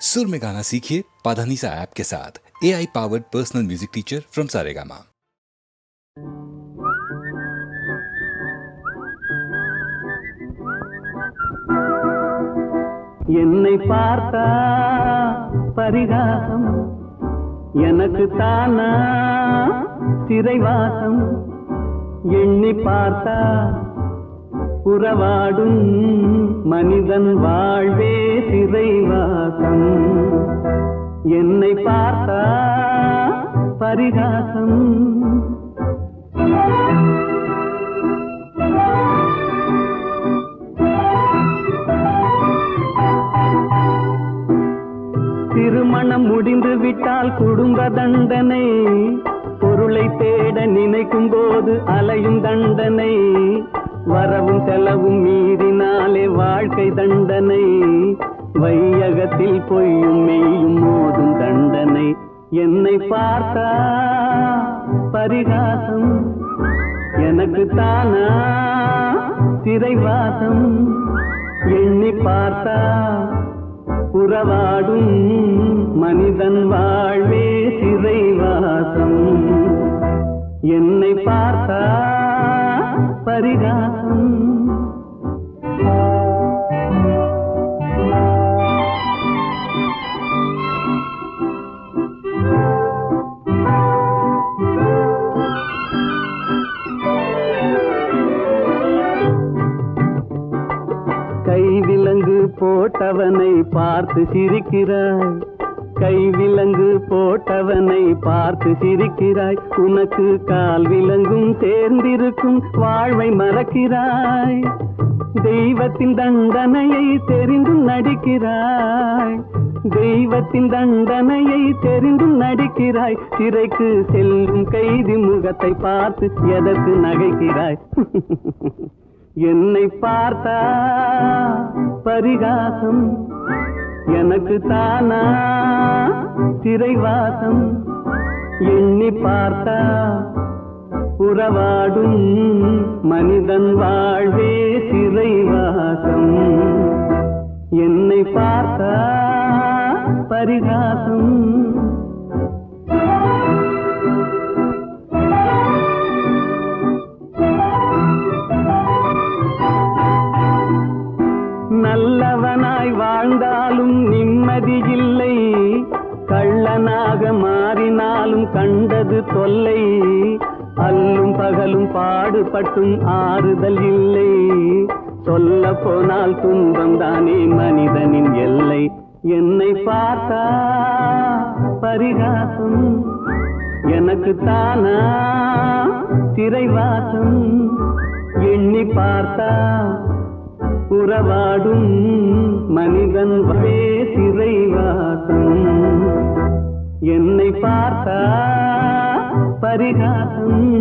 सुर में गाना सीखिए पाधानीसा ऐप के साथ A I powered personal music teacher from Saregama என்னை பார்த்தா பரிகாசம் எனக்கு தானா சிறைவாசம் எண்ணி பார்த்தா உறவாடும் மனிதன் வாழ்வே சிறைவாசம் என்னை பார்த்தா பரிகாசம். திருமணம் முடிந்து விட்டால் குடும்ப தண்டனை. பொருளை தேட நினைக்கும் போது அலையும் தண்டனை. வரவும் செலவும் மீறினாலே வாழ்க்கை தண்டனை. வையகத்தில் பொய்யும் மெய்யும் மோதும் தண்டனை என்னை பார்த்தா பரிகாசம் எனக்கு தானா சிறைவாசம். எண்ணி பார்த்தா உறவாடும் மனிதன் வாழ்வே சிறைவாசம். என்னை பார்த்தா பரிகாசம். கைவிலங்கு போட்டவனை பார்த்து சிரிக்கிறாய். கைவிலங்கு போட்டவனை பார்த்து சிரிக்கிறாய். உனக்கு கால் விலங்கும் சேர்ந்திருக்கும் வாழ்வை மறக்கிறாய். தெய்வத்தின் தண்டனையை தெரிந்தும் நடிக்கிறாய். தெய்வத்தின் தண்டனையை தெரிந்தும் நடிக்கிறாய். சிறைக்கு செல்லும் கைதி முகத்தை பார்த்து எதற்கு நகைக்கிறாய்? என்னை பார்த்தா பரிகாசம் எனக்கு தானா சிறைவாசம். எண்ணி பார்த்தா உறவாடும் மனிதன் வாழ்வே சிறைவாசம். என்னை பார்த்தா பரிகாசம் நல்லவனாய் வாழ்ந்தாலும் நிம்மதி இல்லை. கள்ளனாக மாறினாலும் கண்டது தொல்லை. அல்லும் பகலும் பாடுபட்டும் ஆறுதல் இல்லை. சொல்ல போனால் துன்பம் தானே மனிதனின் எல்லை. என்னை பார்த்தா பரிகாசம் எனக்கு தானா சிறைவாசம். எண்ணி பார்த்தா உறவாடும் மனிதன் வே சிறைவாசம். என்னை பார்த்தா பரிகாசம்.